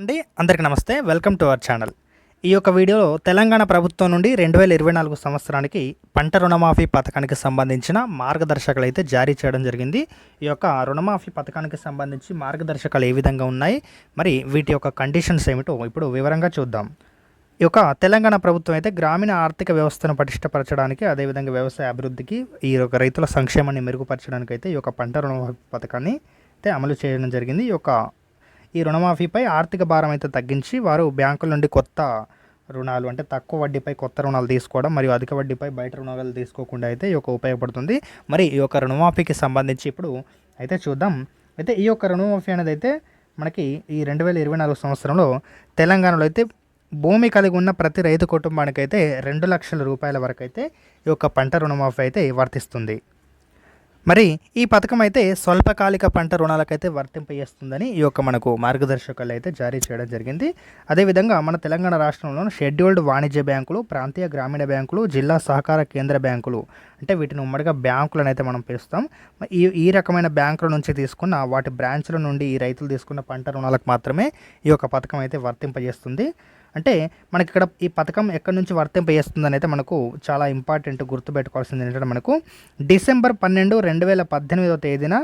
అండి. అందరికీ నమస్తే. Welcome to our channel. ఈ యొక్క వీడియోలో తెలంగాణ ప్రభుత్వం నుండి రెండు వేల ఇరవై నాలుగు సంవత్సరానికి పంట రుణమాఫీ పథకానికి సంబంధించిన మార్గదర్శకాలు అయితే జారీ చేయడం జరిగింది. ఈ యొక్క రుణమాఫీ పథకానికి సంబంధించి మార్గదర్శకాలు ఏ విధంగా ఉన్నాయి? మరి వీటి యొక్క కండిషన్స్ ఏమిటో ఇప్పుడు వివరంగా చూద్దాం. ఈ యొక్క తెలంగాణ ప్రభుత్వం అయితే గ్రామీణ ఆర్థిక వ్యవస్థను పటిష్టపరచడానికి అదేవిధంగా వ్యవసాయ అభివృద్ధికి ఈ యొక్క రైతుల సంక్షేమాన్ని మెరుగుపరచడానికి అయితే ఈ యొక్క పంట రుణమాఫీ పథకాన్ని అయితే అమలు చేయడం జరిగింది. ఈ యొక్క ఈ రుణమాఫీపై ఆర్థిక భారం అయితే తగ్గించి వారు బ్యాంకుల నుండి కొత్త రుణాలు అంటే తక్కువ వడ్డీపై కొత్త రుణాలు తీసుకోవడం మరియు అధిక వడ్డీపై బయట రుణాలు తీసుకోకుండా అయితే ఈ యొక్క ఉపయోగపడుతుంది. మరి ఈ యొక్క రుణమాఫీకి సంబంధించి ఇప్పుడు అయితే చూద్దాం. అయితే ఈ యొక్క రుణమాఫీ అనేది అయితే మనకి ఈ రెండు వేల ఇరవై నాలుగు సంవత్సరంలో తెలంగాణలో అయితే భూమి కలిగి ఉన్న ప్రతి రైతు కుటుంబానికి అయితే రెండు లక్షల రూపాయల వరకు అయితే ఈ యొక్క పంట రుణమాఫీ అయితే వర్తిస్తుంది. మరి ఈ పథకం అయితే స్వల్పకాలిక పంట రుణాలకైతే వర్తింపజేస్తుందని ఈ యొక్క మనకు మార్గదర్శకాలు అయితే జారీ చేయడం జరిగింది. అదేవిధంగా మన తెలంగాణ రాష్ట్రంలో షెడ్యూల్డ్ వాణిజ్య బ్యాంకులు ప్రాంతీయ గ్రామీణ బ్యాంకులు జిల్లా సహకార కేంద్ర బ్యాంకులు అంటే వీటిని ఉమ్మడిగా బ్యాంకులను అయితే మనం పిలుస్తాం. ఈ ఈ రకమైన బ్యాంకుల నుంచి తీసుకున్న వాటి బ్రాంచ్ల నుండి ఈ రైతులు తీసుకున్న పంట రుణాలకు మాత్రమే ఈ యొక్క పథకం అయితే వర్తింపజేస్తుంది. అంటే మనకి ఇక్కడ ఈ పథకం ఎక్కడి నుంచి వర్తింపజేస్తుందని అయితే మనకు చాలా ఇంపార్టెంట్ గుర్తుపెట్టుకోవాల్సింది ఏంటంటే మనకు డిసెంబర్ పన్నెండు రెండు వేల పద్దెనిమిదవ తేదీన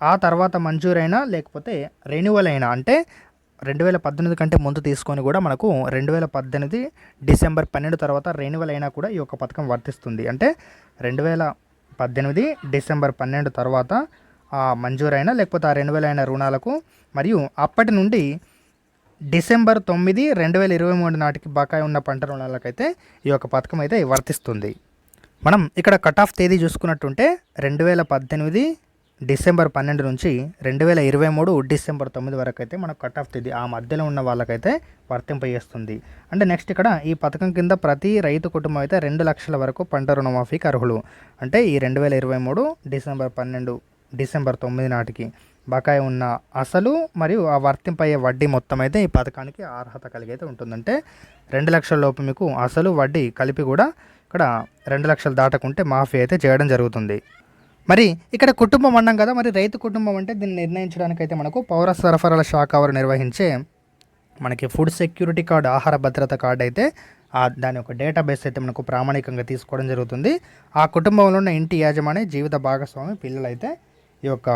ఆ తర్వాత మంజూరైనా లేకపోతే రెన్యువల్ అయినా అంటే రెండు వేల పద్దెనిమిది కంటే ముందు తీసుకొని కూడా మనకు రెండు వేల పద్దెనిమిది డిసెంబర్ పన్నెండు తర్వాత రెన్యువల్ అయినా కూడా ఈ యొక్క పథకం వర్తిస్తుంది. అంటే రెండు వేల పద్దెనిమిది డిసెంబర్ పన్నెండు తర్వాత ఆ మంజూరైన లేకపోతే ఆ రెన్యువల్ అయిన రుణాలకు మరియు అప్పటి నుండి డిసెంబర్ తొమ్మిది రెండు వేల ఇరవై మూడు నాటికి బకాయి ఉన్న పంట రుణాలకైతే ఈ యొక్క పథకం అయితే వర్తిస్తుంది. మనం ఇక్కడ కట్ ఆఫ్ తేదీ చూసుకున్నట్టుంటే రెండు వేల పద్దెనిమిది డిసెంబర్ పన్నెండు నుంచి రెండు వేల ఇరవై మూడు డిసెంబర్ తొమ్మిది వరకు అయితే మనకు కట్ ఆఫ్ తేదీ ఆ మధ్యలో ఉన్న వాళ్ళకైతే వర్తింపజేస్తుంది. అంటే నెక్స్ట్ ఇక్కడ ఈ పథకం కింద ప్రతి రైతు కుటుంబం అయితే రెండు లక్షల వరకు పంట రుణమాఫీకి అర్హులు. అంటే ఈ రెండు వేల ఇరవై మూడు డిసెంబర్ పన్నెండు డిసెంబర్ తొమ్మిది నాటికి బకాయి ఉన్న అసలు మరియు ఆ వర్తింపయ్యే వడ్డీ మొత్తం అయితే ఈ పథకానికి అర్హత కలిగి అయితే ఉంటుందంటే రెండు లక్షల లోపు మీకు అసలు వడ్డీ కలిపి కూడా ఇక్కడ రెండు లక్షలు దాటకుంటే మాఫీ అయితే చేయడం జరుగుతుంది. మరి ఇక్కడ కుటుంబం అన్నాం కదా మరి రైతు కుటుంబం అంటే దీన్ని నిర్ణయించడానికి అయితే మనకు పౌర సరఫరాల శాఖ వారు నిర్వహించే మనకి ఫుడ్ సెక్యూరిటీ కార్డు ఆహార భద్రత కార్డు అయితే దాని యొక్క డేటాబేస్ అయితే మనకు ప్రామాణికంగా తీసుకోవడం జరుగుతుంది. ఆ కుటుంబంలో ఉన్న ఇంటి యాజమాని జీవిత భాగస్వామి పిల్లలైతే ఈ యొక్క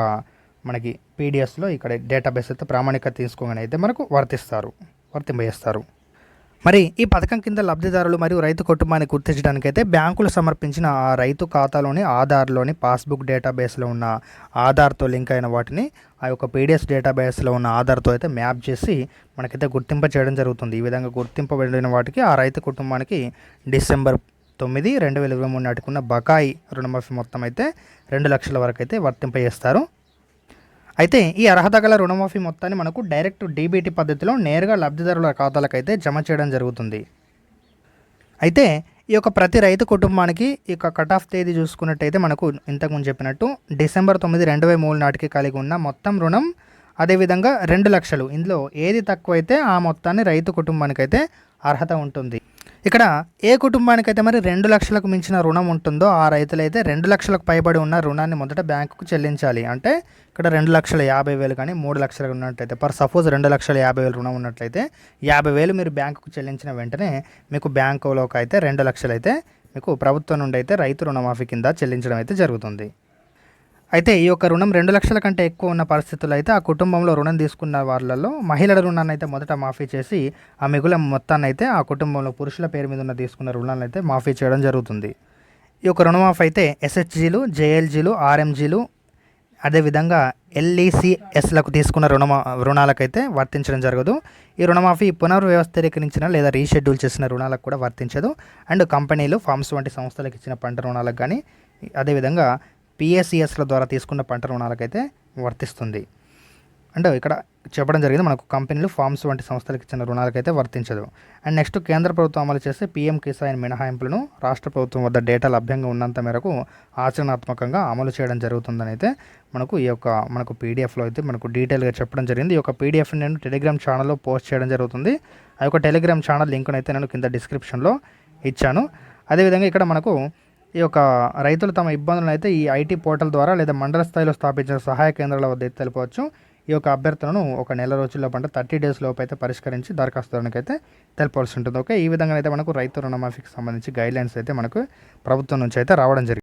మనకి పీడిఎస్లో ఇక్కడ డేటాబేస్ అయితే ప్రామాణికత తీసుకోగానే అయితే మనకు వర్తిస్తారు వర్తింపజేస్తారు. మరి ఈ పథకం కింద లబ్ధిదారులు మరియు రైతు కుటుంబాన్ని గుర్తించడానికి అయితే బ్యాంకులు సమర్పించిన ఆ రైతు ఖాతాలోని ఆధార్లోని పాస్బుక్ డేటాబేస్లో ఉన్న ఆధార్తో లింక్ అయిన వాటిని ఆ యొక్క పీడిఎస్ డేటాబేస్లో ఉన్న ఆధార్తో అయితే మ్యాప్ చేసి మనకైతే గుర్తింప చేయడం జరుగుతుంది. ఈ విధంగా గుర్తింపబడిన వాటికి ఆ రైతు కుటుంబానికి డిసెంబర్ తొమ్మిది రెండు వేల ఇరవై మూడు నాటికి ఉన్న బకాయి రుణమాఫీ మొత్తం అయితే రెండు లక్షల వరకు అయితే వర్తింపజేస్తారు. అయితే ఈ అర్హత గల రుణమాఫీ మొత్తాన్ని మనకు డైరెక్ట్ డీబీటీ పద్ధతిలో నేరుగా లబ్ధిదారుల ఖాతాలకైతే జమ చేయడం జరుగుతుంది. అయితే ఈ యొక్క ప్రతి రైతు కుటుంబానికి ఈ యొక్క కట్ ఆఫ్ తేదీ చూసుకున్నట్టయితే మనకు ఇంతకుముందు చెప్పినట్టు డిసెంబర్ తొమ్మిది రెండు వేల మూడు నాటికి కలిగి ఉన్న మొత్తం రుణం అదేవిధంగా రెండు లక్షలు. ఇందులో ఏది తక్కువైతే ఆ మొత్తాన్ని రైతు కుటుంబానికి అయితే అర్హత ఉంటుంది. ఇక్కడ ఏ కుటుంబానికైతే మరి రెండు లక్షలకు మించిన రుణం ఉంటుందో ఆ రైతులైతే రెండు లక్షలకు పైబడి ఉన్న రుణాన్ని మొదట బ్యాంకుకు చెల్లించాలి. అంటే ఇక్కడ రెండు లక్షల యాభై వేలు కానీ మూడు లక్షలు ఉన్నట్లయితే పర్ సపోజ్ రెండు లక్షల యాభై వేలు రుణం ఉన్నట్లయితే యాభై వేలు మీరు బ్యాంకుకు చెల్లించిన వెంటనే మీకు బ్యాంకులోకి అయితే రెండు లక్షలు అయితే మీకు ప్రభుత్వం నుండి అయితే రైతు రుణమాఫీ కింద చెల్లించడం అయితే జరుగుతుంది. అయితే ఈ యొక్క రుణం రెండు లక్షల కంటే ఎక్కువ ఉన్న పరిస్థితుల్లో అయితే ఆ కుటుంబంలో రుణం తీసుకున్న వాళ్ళలో మహిళల రుణాన్ని అయితే మొదట మాఫీ చేసి ఆ మిగుల మొత్తాన్ని అయితే ఆ కుటుంబంలో పురుషుల పేరు మీద ఉన్న తీసుకున్న రుణాలను అయితే మాఫీ చేయడం జరుగుతుంది. ఈ యొక్క రుణమాఫీ అయితే ఎస్హెచ్జీలు జేఎల్జీలు ఆర్ఎంజీలు అదేవిధంగా ఎల్ఈసిఎస్లకు తీసుకున్న రుణ రుణాలకైతే వర్తించడం జరగదు. ఈ రుణమాఫీ పునర్వ్యవస్థీకరించిన లేదా రీషెడ్యూల్ చేసిన రుణాలకు కూడా వర్తించదు. అండ్ కంపెనీలు ఫార్మ్స్ వంటి సంస్థలకు ఇచ్చిన పంట రుణాలకు కానీ అదేవిధంగా పిఎస్సిఎస్ల ద్వారా తీసుకున్న పంట రుణాలకైతే వర్తిస్తుంది. అంటే ఇక్కడ చెప్పడం జరిగింది. మనకు కంపెనీలు ఫార్మ్స్ వంటి సంస్థలకు ఇచ్చిన రుణాలకైతే వర్తించదు. అండ్ నెక్స్ట్ కేంద్ర ప్రభుత్వం అమలు చేసే పీఎం కిసాన్ మినహాయింపులను రాష్ట్ర ప్రభుత్వం వద్ద డేటా లభ్యంగా ఉన్నంత మేరకు ఆచరణాత్మకంగా అమలు చేయడం జరుగుతుందని అయితే మనకు ఈ యొక్క మనకు పీడిఎఫ్లో అయితే మనకు డీటెయిల్గా చెప్పడం జరిగింది. ఈ యొక్క పీడిఎఫ్ని నేను టెలిగ్రామ్ ఛానల్లో పోస్ట్ చేయడం జరుగుతుంది. ఆ యొక్క టెలిగ్రామ్ ఛానల్ లింక్ను అయితే నేను కింద డిస్క్రిప్షన్లో ఇచ్చాను. అదేవిధంగా ఇక్కడ మనకు ఈ యొక్క రైతులు తమ ఇబ్బందులను అయితే ఈ ఐటీ పోర్టల్ ద్వారా లేదా మండల స్థాయిలో స్థాపించిన సహాయ కేంద్రాల వద్ద తెలుపవచ్చు. ఈ యొక్క అభ్యర్థనను ఒక నెల రోజుల్లో అంటే థర్టీ డేస్ లోపు అయితే పరిష్కరించి దరఖాస్తుదారునికి అయితే తెలపాల్సి ఉంటుంది. ఓకే? ఈ విధంగా అయితే మనకు రైతు రుణమాఫీకి సంబంధించి గైడ్లైన్స్ అయితే మనకు ప్రభుత్వం నుంచి అయితే రావడం జరిగింది.